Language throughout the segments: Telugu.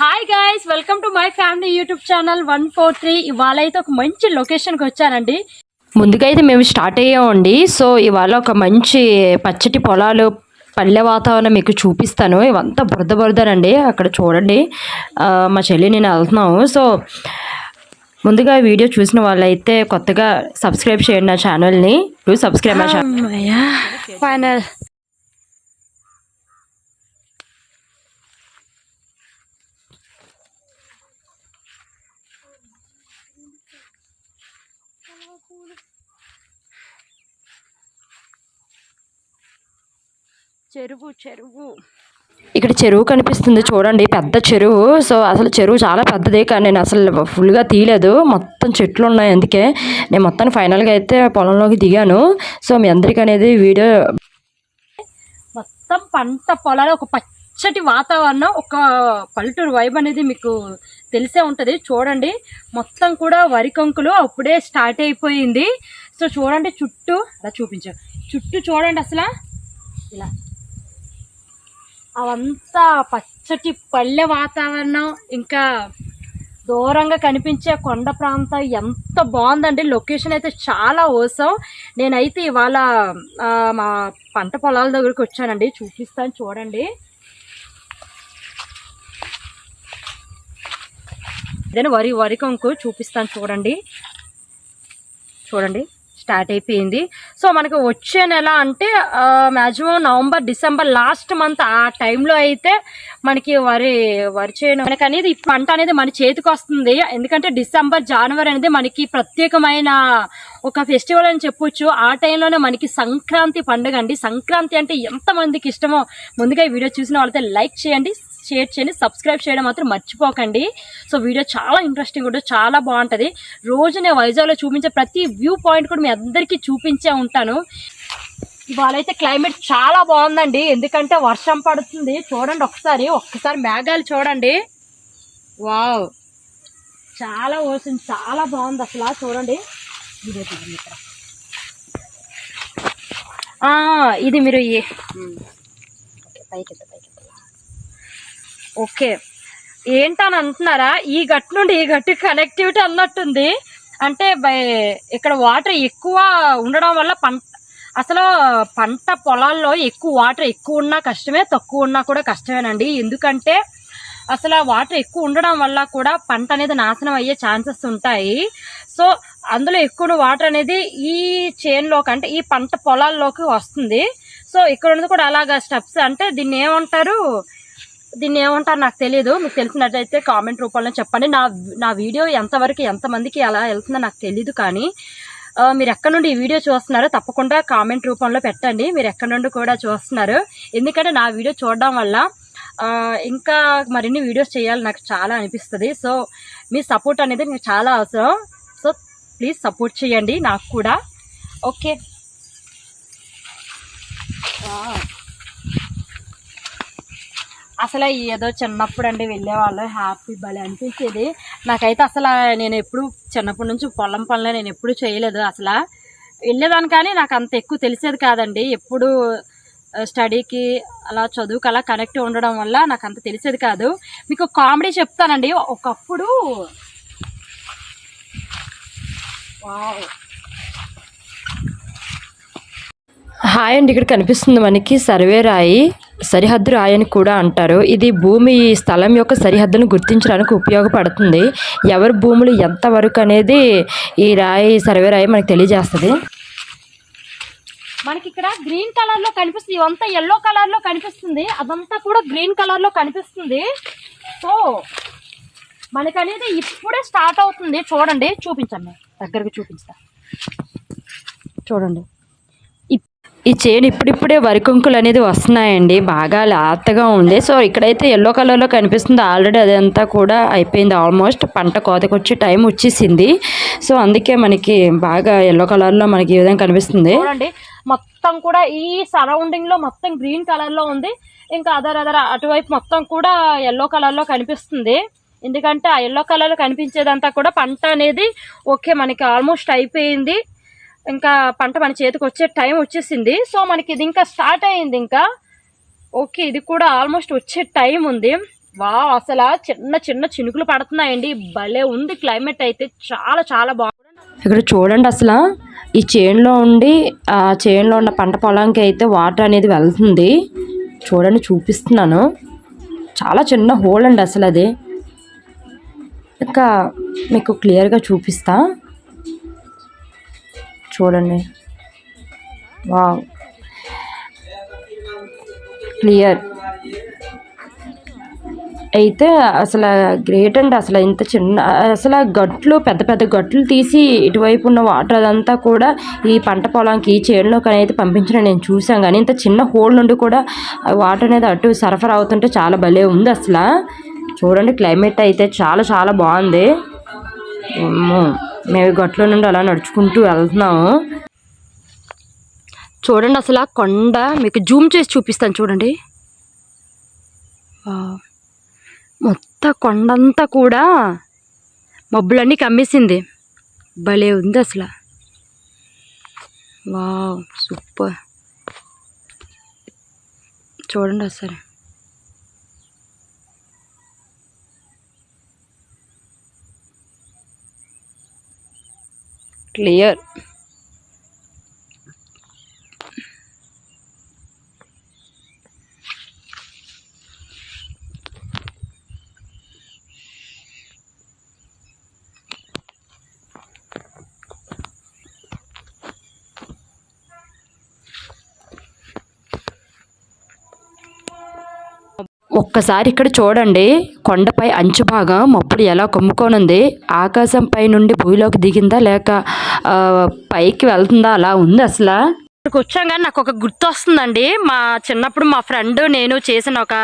Hi guys welcome to my family YouTube channel one four three ఇవాళ అయితే ఒక మంచి లొకేషన్కి వచ్చానండి. ముందుగా అయితే మేము స్టార్ట్ అయ్యామండి. సో ఇవాళ ఒక మంచి పచ్చటి పొలాలు పల్లె వాతావరణం మీకు చూపిస్తాను. ఇవంతా బురద బురదనండి అక్కడ చూడండి. మా చెల్లి నేను వెళ్తున్నాము. సో ముందుగా వీడియో చూసిన వాళ్ళైతే కొత్తగా సబ్స్క్రైబ్ చేయండి నా ఛానల్ని ప్లీజ్ సబ్స్క్రైబ్ ఫైనల్ చెరువు చెరువు. ఇక్కడ చెరువు కనిపిస్తుంది చూడండి పెద్ద చెరువు. సో అసలు చెరువు చాలా పెద్దది కానీ నేను అసలు ఫుల్గా తీయలేదు. మొత్తం చెట్లు ఉన్నాయి అందుకే. నేను మొత్తం ఫైనల్గా అయితే పొలంలోకి దిగాను. సో మీ అందరికీ అనేది వీడియో మొత్తం పంట పొలాలు ఒక పచ్చటి వాతావరణం ఒక పల్లెటూరు వైబ్ అనేది మీకు తెలిసే ఉంటుంది. చూడండి మొత్తం కూడా వరి కంకులు అప్పుడే స్టార్ట్ అయిపోయింది. సో చూడండి చుట్టూ అలా చూపించు. చుట్టూ చూడండి అసలు. ఇలా. అవంతా పచ్చటి పల్లె వాతావరణం ఇంకా దూరంగా కనిపించే కొండ ప్రాంతం ఎంత బాగుందండి. లొకేషన్ అయితే చాలా ఓసం నేనైతే ఇవాళ మా పంట పొలాల దగ్గరికి వచ్చానండి. చూపిస్తాను చూడండి. నేను వరి వరి కొంకు చూపిస్తాను చూడండి. చూడండి. స్టార్ట్ అయిపోయింది. సో మనకి వచ్చే నెల అంటే maximum November December last month ఆ టైంలో అయితే మనకి వరి వరి చేయడం. మనకి అనేది ఈ పంట అనేది మన చేతికి వస్తుంది. ఎందుకంటే డిసెంబర్ జనవరి అనేది మనకి ప్రత్యేకమైన ఒక ఫెస్టివల్ అని చెప్పొచ్చు. ఆ టైంలోనే మనకి సంక్రాంతి పండుగ అండి. సంక్రాంతి అంటే ఎంతమందికి ఇష్టమో ముందుగా ఈ వీడియో చూసిన వాళ్ళతో లైక్ చేయండి. షేర్ చేయండి సబ్స్క్రైబ్ చేయడం మాత్రం మర్చిపోకండి. సో వీడియో చాలా ఇంట్రెస్టింగ్ ఉంటుంది చాలా బాగుంటుంది. రోజు నేను వైజాగ్లో చూపించే ప్రతి వ్యూ పాయింట్ కూడా మీ అందరికీ చూపించే ఉంటాను. ఇవాళ అయితే క్లైమేట్ చాలా బాగుందండి. ఎందుకంటే వర్షం పడుతుంది. చూడండి ఒకసారి ఒక్కసారి మేఘాలు చూడండి. వావ్! చాలా ఓసం చాలా బాగుంది అసలు చూడండి. ఇది మీరు పైకి పైకి. ఓకే. ఏంటని అంటున్నారా ఈ గట్టు నుండి ఈ గట్టు కనెక్టివిటీ అన్నట్టుంది. అంటే బై- ఇక్కడ వాటర్ ఎక్కువ ఉండడం వల్ల పంట అసలు పంట పొలాల్లో ఎక్కువ వాటర్ ఎక్కువ ఉన్నా కష్టమే తక్కువ ఉన్నా కూడా కష్టమేనండి. ఎందుకంటే అసలు వాటర్ ఎక్కువ ఉండడం వల్ల కూడా పంట అనేది నాశనం అయ్యే ఛాన్సెస్ ఉంటాయి. సో అందులో ఎక్కువ వాటర్ అనేది ఈ చేన్లోకి అంటే ఈ పంట పొలాల్లోకి వస్తుంది. సో ఇక్కడ ఉన్నది కూడా అలాగా స్టెప్స్ అంటే దీన్ని ఏమంటారు దీన్ని ఏమంటారు నాకు తెలియదు మీకు తెలిసినట్లయితే కామెంట్ రూపంలో చెప్పండి. నా నా వీడియో ఎంతవరకు ఎంతమందికి ఎలా వెళ్తుందో నాకు తెలియదు కానీ మీరు ఎక్కడ నుండి ఈ వీడియో చూస్తున్నారో తప్పకుండా కామెంట్ రూపంలో పెట్టండి. మీరు ఎక్కడ నుండి కూడా చూస్తున్నారు. ఎందుకంటే నా వీడియో చూడడం వల్ల ఇంకా మరిన్ని వీడియోస్ చేయాలి నాకు చాలా అనిపిస్తుంది. సో మీ సపోర్ట్ అనేది నాకు చాలా అవసరం. సో ప్లీజ్ సపోర్ట్ చేయండి నాకు కూడా. ఓకే అసలు ఏదో చిన్నప్పుడు అండి వెళ్ళేవాళ్ళు. హ్యాపీ భలే అనిపించేది. నాకైతే అసలు నేను ఎప్పుడు చిన్నప్పటి నుంచి పొలం పనులు నేను ఎప్పుడు చేయలేదు అసలు. వెళ్ళేదాన్ని కానీ నాకు అంత ఎక్కువ తెలిసేది కాదండి. ఎప్పుడు స్టడీకి అలా చదువుకి అలా కనెక్ట్ ఉండడం వల్ల నాకు అంత తెలిసేది కాదు. మీకు కామెడీ చెప్తానండి. ఒకప్పుడు వావ్. హాయ్ అండి. ఇక్కడ కనిపిస్తుంది మనకి సర్వే రాయి సరిహద్దు రాయి అని కూడా అంటారు. ఇది భూమి స్థలం యొక్క సరిహద్దును గుర్తించడానికి ఉపయోగపడుతుంది. ఎవరి భూములు ఎంతవరకు అనేది ఈ రాయి సర్వే రాయి మనకు తెలియజేస్తుంది. మనకి ఇక్కడ గ్రీన్ కలర్లో కనిపిస్తుంది. ఇవంతా ఎల్లో కలర్లో కనిపిస్తుంది. అదంతా కూడా గ్రీన్ కలర్లో కనిపిస్తుంది. సో మనకనేది ఇప్పుడే స్టార్ట్ అవుతుంది. చూడండి. చూపించండి. దగ్గరకు చూపించా చూడండి. ఈ చేను ఇప్పుడిప్పుడే వరికొంకులు అనేది వస్తున్నాయండి. బాగా లేతగా ఉంది. సో ఇక్కడైతే ఎల్లో కలర్లో కనిపిస్తుంది. ఆల్రెడీ అదంతా కూడా అయిపోయింది ఆల్మోస్ట్ పంట కోతకు టైం వచ్చేసింది. సో అందుకే మనకి బాగా ఎల్లో కలర్లో మనకి ఈ విధంగా కనిపిస్తుంది. మొత్తం కూడా ఈ సరౌండింగ్లో మొత్తం గ్రీన్ కలర్లో ఉంది. ఇంకా అదర్ అదర్ అటువైపు మొత్తం కూడా ఎల్లో కలర్లో కనిపిస్తుంది. ఎందుకంటే ఆ ఎల్లో కలర్లో కనిపించేదంతా కూడా పంట అనేది ఓకే మనకి ఆల్మోస్ట్ అయిపోయింది. ఇంకా పంట మన చేతికి వచ్చే టైం వచ్చేసింది. సో మనకి ఇది ఇంకా స్టార్ట్ అయింది ఇంకా. ఓకే ఇది కూడా ఆల్మోస్ట్ వచ్చే టైం ఉంది. వా అసలు చిన్న చిన్న చినుకులు పడుతున్నాయండి. భలే ఉంది క్లైమేట్ అయితే. చాలా చాలా బాగుంది. ఇక్కడ చూడండి అసలు ఈ చేనులో ఉండి ఆ చేనులో ఉన్న పంట పొలానికి అయితే వాటర్ అనేది వెళ్తుంది. చూడండి చూపిస్తున్నాను. చాలా చిన్న హోల్ అండి అసలు అది. ఇంకా మీకు క్లియర్గా చూపిస్తా. చూడండి. వా క్లియర్. అయితే అసలు గ్రేట్ అండి. అసలు ఇంత చిన్న అసలు ఆ గట్లు పెద్ద పెద్ద గట్లు తీసి ఇటువైపు ఉన్న వాటర్ అదంతా కూడా ఈ పంట పొలానికి ఈ చేనులోకి అనేది పంపించడం నేను చూసాను కానీ ఇంత చిన్న హోల్ నుండి కూడా ఆ వాటర్ అనేది అటు సరఫరా అవుతుంటే చాలా భలే ఉంది అసలు. చూడండి క్లైమేట్ అయితే చాలా చాలా బాగుంది. ఏమో మేము గట్లో నుండి అలా నడుచుకుంటూ వెళ్తున్నాము. చూడండి అసలు ఆ కొండ. మీకు జూమ్ చేసి చూపిస్తాను చూడండి. వావ్. మొత్తం కొండంతా కూడా మబ్బులన్నీ కమ్మేసింది. భలే ఉంది అసలు. Wow super. చూడండి అసలు. క్లియర్ ఒక్కసారి ఇక్కడ చూడండి. కొండపై అంచు భాగం మప్పుడు ఎలా కమ్ముకోనుంది ఆకాశం పై నుండి భూమిలోకి దిగిందా లేక పైకి వెళ్తుందా? అలా ఉంది అసలు. ఇక్కడికి వచ్చాం కానీ నాకు ఒక గుర్తు వస్తుందండి మా చిన్నప్పుడు మా ఫ్రెండ్ నేను చేసిన ఒక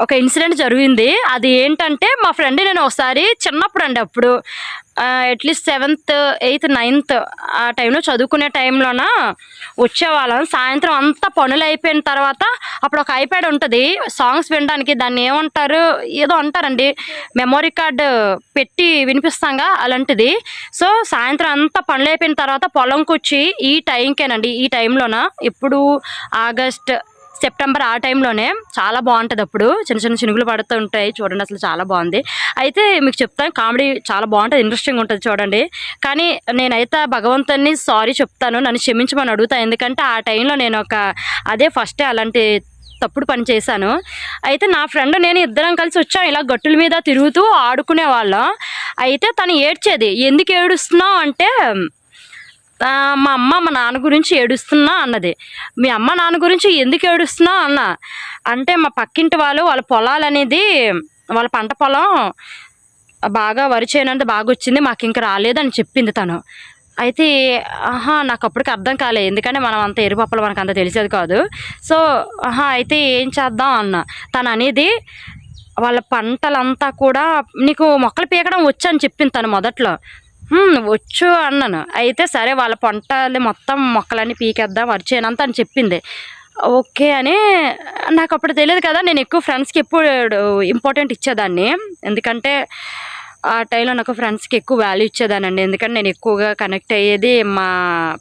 ఒక ఇన్సిడెంట్ జరిగింది. అది ఏంటంటే మా ఫ్రెండ్ నేను ఒకసారి చిన్నప్పుడు అండి అప్పుడు అట్లీస్ట్ సెవెంత్ ఎయిత్ నైన్త్ ఆ టైంలో చదువుకునే టైంలోన వచ్చేవాళ్ళం. సాయంత్రం అంతా పనులు అయిపోయిన తర్వాత అప్పుడు ఒక ఐప్యాడ్ ఉంటుంది. సాంగ్స్ వినడానికి దాన్ని ఏమంటారు? ఏదో అంటారండి. మెమొరీ కార్డు పెట్టి వినిపిస్తాంగా అలాంటిది. సో సాయంత్రం అంతా పనులు అయిపోయిన తర్వాత పొలంకి వచ్చి ఈ టైంకేనండి. ఈ టైంలోన ఇప్పుడు ఆగస్ట్ సెప్టెంబర్ ఆ టైంలోనే చాలా బాగుంటుంది అప్పుడు. చిన్న చిన్న చినుకులు పడుతూ ఉంటాయి. చూడండి అసలు చాలా బాగుంది. అయితే మీకు చెప్తాను కామెడీ చాలా బాగుంటుంది ఇంట్రెస్టింగ్ ఉంటుంది చూడండి. కానీ నేనైతే భగవంతుని సారీ చెప్తాను నన్ను క్షమించమని అడుగుతా. ఎందుకంటే ఆ టైంలో నేను ఒక అదే ఫస్టే అలాంటి తప్పుడు పని చేశాను. అయితే నా ఫ్రెండ్ నేను ఇద్దరం కలిసి వచ్చాం ఇలా గట్టుల మీద తిరుగుతూ ఆడుకునే వాళ్ళం. అయితే తను ఏడ్చేది ఎందుకు ఏడుస్తున్నావు? అంటే మా అమ్మ మా నాన్న గురించి ఏడుస్తున్నా అన్నది. మీ అమ్మ నాన్న గురించి ఎందుకు ఏడుస్తున్నావు అన్న? అంటే మా పక్కింటి వాళ్ళు వాళ్ళ పొలాలు అనేది వాళ్ళ పంట పొలం బాగా వరి చేయనంత బాగా వచ్చింది మాకు ఇంకా రాలేదని చెప్పింది తను. అయితే ఆహా నాకు అప్పటికి అర్థం కాలేదు ఎందుకంటే మనం అంత ఎరుపప్పలు మనకు అంత తెలిసేది కాదు. సో ఆహా అయితే ఏం చేద్దాం అన్న? తను అనేది వాళ్ళ పంటలంతా కూడా నీకు మొక్కలు పీకడం వచ్చు అని చెప్పింది తను మొదట్లో. వచ్చు అన్నాను. అయితే సరే వాళ్ళ పంటలు మొత్తం మొక్కలన్నీ పీకేద్దాం వచ్చేనంత అని చెప్పింది. ఓకే అని నాకు అప్పుడు తెలియదు కదా నేను ఎక్కువ ఫ్రెండ్స్కి ఎప్పుడు ఇంపార్టెంట్ ఇచ్చేదాన్ని. ఎందుకంటే ఆ టైంలో నాకు ఫ్రెండ్స్కి ఎక్కువ వాల్యూ ఇచ్చేదానండి ఎందుకంటే నేను ఎక్కువగా కనెక్ట్ అయ్యేది మా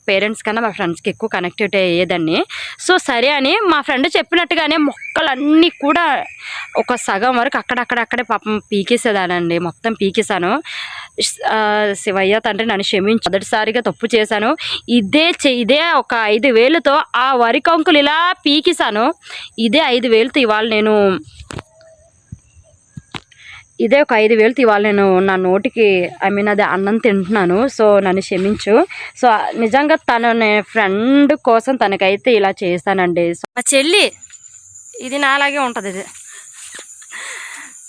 పేరెంట్స్ కన్నా మా ఫ్రెండ్స్కి ఎక్కువ కనెక్టెడ్ అయ్యేదాన్ని. సో సరే అని మా ఫ్రెండ్ చెప్పినట్టుగానే మొక్కలన్నీ కూడా ఒక సగం వరకు అక్కడక్కడక్కడే పాపం పీకేసేదానండి మొత్తం పీకేశాను. శివయ్య తండ్రి నన్ను క్షమించి మొదటిసారిగా తప్పు చేశాను. ఇదే చే ఇదే ఒక ఐదు వేలుతో ఆ వరి కంకులు ఇలా పీకిసాను ఇదే ఐదు వేలుతో ఇవాళ నేను ఇదే ఒక ఐదు వేలు ఇవాళ నేను నా నోటికి ఐ మీన్ అది అన్నం తింటున్నాను. సో నన్ను క్షమించు. సో నిజంగా తను ఫ్రెండ్ కోసం తనకైతే ఇలా చేస్తానండి మా చెల్లి ఇది నాలాగే ఉంటుంది ఇది.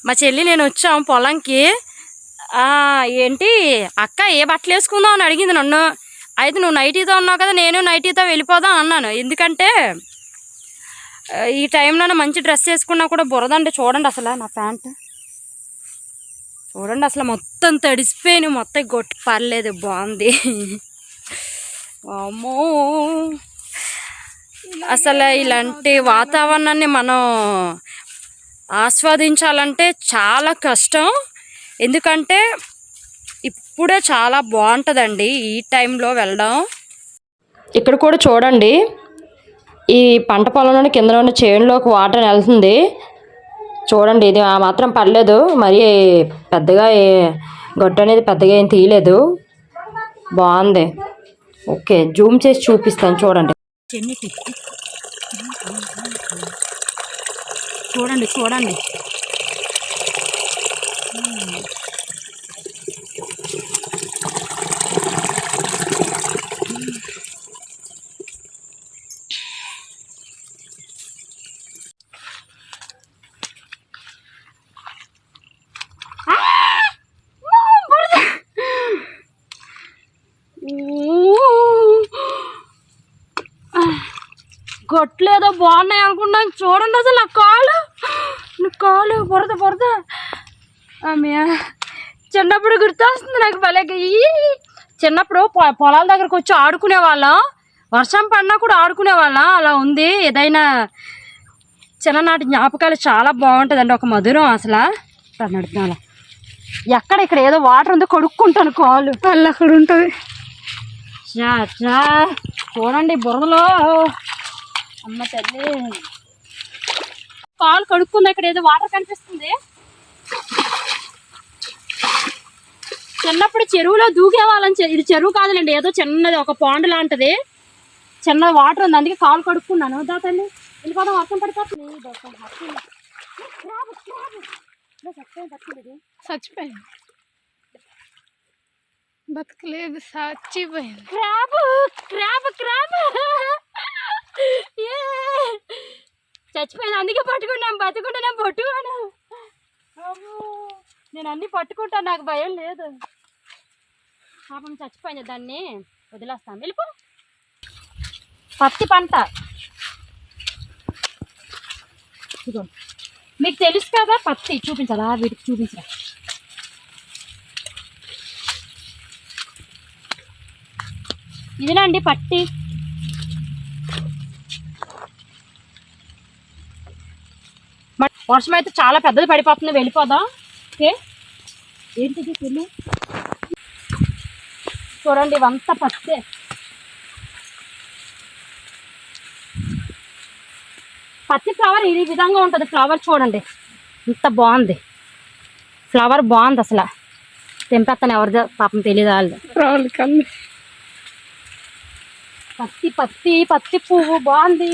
మా చెల్లి నేను వచ్చాం పొలంకి. ఏంటి అక్క ఏ బట్టలు వేసుకుందాం అని అడిగింది నన్ను. అయితే నువ్వు నైటీతో ఉన్నావు కదా నేను నైటీతో వెళ్ళిపోదాం అన్నాను. ఎందుకంటే ఈ టైంలోనే మంచి డ్రెస్ వేసుకున్నా కూడా బురదండి చూడండి అసలు నా ప్యాంట్. చూడండి అసలు మొత్తం తడిసిపోయాను మొత్తం కొట్టి పర్లేదు బాగుంది. అమ్మో అసలు ఇలాంటి వాతావరణాన్ని మనం ఆస్వాదించాలంటే చాలా కష్టం. ఎందుకంటే ఇప్పుడే చాలా బాగుంటుందండి ఈ టైంలో వెళ్ళడం. ఇక్కడ కూడా చూడండి ఈ పంట పొలంలోని కింద ఉన్న చేనులోకి వాటర్ వెళ్తుంది. చూడండి ఇది ఆ మాత్రం పర్లేదు మరి పెద్దగా గొట్ట అనేది పెద్దగా ఏం తీయలేదు. బాగుంది. ఓకే జూమ్ చేసి చూపిస్తాను చూడండి. చూడండి చూడండి. గొట్లేదో బాగున్నాయి అనుకున్నాను చూడండి అసలు నా కాలు. నా కాలు బురద బురద. ఆమె చిన్నప్పుడు గుర్తొస్తుంది నాకు భలేగా చిన్నప్పుడు పొలాల దగ్గరకు వచ్చి ఆడుకునే వాళ్ళం. వర్షం పడినా కూడా ఆడుకునే వాళ్ళం. అలా ఉంది. ఏదైనా చిన్ననాటి జ్ఞాపకాలు చాలా బాగుంటుందండి ఒక మధురం అసలు. నడుపుతున్నా ఎక్కడ ఇక్కడ ఏదో వాటర్ ఉందో కడుక్కుంటాను కాలు. వాళ్ళు అక్కడ ఉంటుంది. చూడండి బురదలో. అమ్మ తల్లి కాలు కడుక్కుంది ఇక్కడ ఏదో వాటర్ కనిపిస్తుంది. చిన్నప్పుడు చెరువులో దూకే వాళ్ళని చె- ఇది చెరువు కాదులేండి ఏదో చిన్నది ఒక పాండ్ లాంటిది. చిన్న వాటర్ ఉంది అందుకే కాలు కడుక్కున్నాను. దా తల్లి వెళ్ళిపోదాం వర్షం పడిపోతుంది. చచ్చిపోయింది బతకలేదు చచ్చిపోయింది క్రాబ్ క్రాబ్! చచ్చిపోయింది. అందుకే పట్టుకున్నాం బతుకుంటాను పట్టుకోను. నేను అన్ని పట్టుకుంటాను నాకు భయం లేదు. పాపం చచ్చిపోయింది దాన్ని. వదిలేస్తాను. వెళ్ళిపో. పత్తి పంట. మీకు తెలుసు కదా పత్తి. చూపించాలా? వీటికి చూపించరా? ఇదేనండి పట్టి వర్షం అయితే చాలా పెద్దది పడిపోతుంది. వెళ్ళిపోదాం. ఓకే? ఏంటిది పిల్లి? చూడండి ఇవంతా పత్తే. పత్తి ఫ్లవర్ ఈ విధంగా ఉంటుంది. ఫ్లవర్ చూడండి. ఇంత బాగుంది. ఫ్లవర్ బాగుంది అసలు. తెంపేస్తాను ఎవరిదో పాపం తెలియదు వాళ్ళు పత్తి పత్తి పత్తి పువ్వు బాగుంది.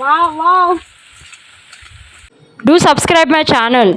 వా wow. Do subscribe my channel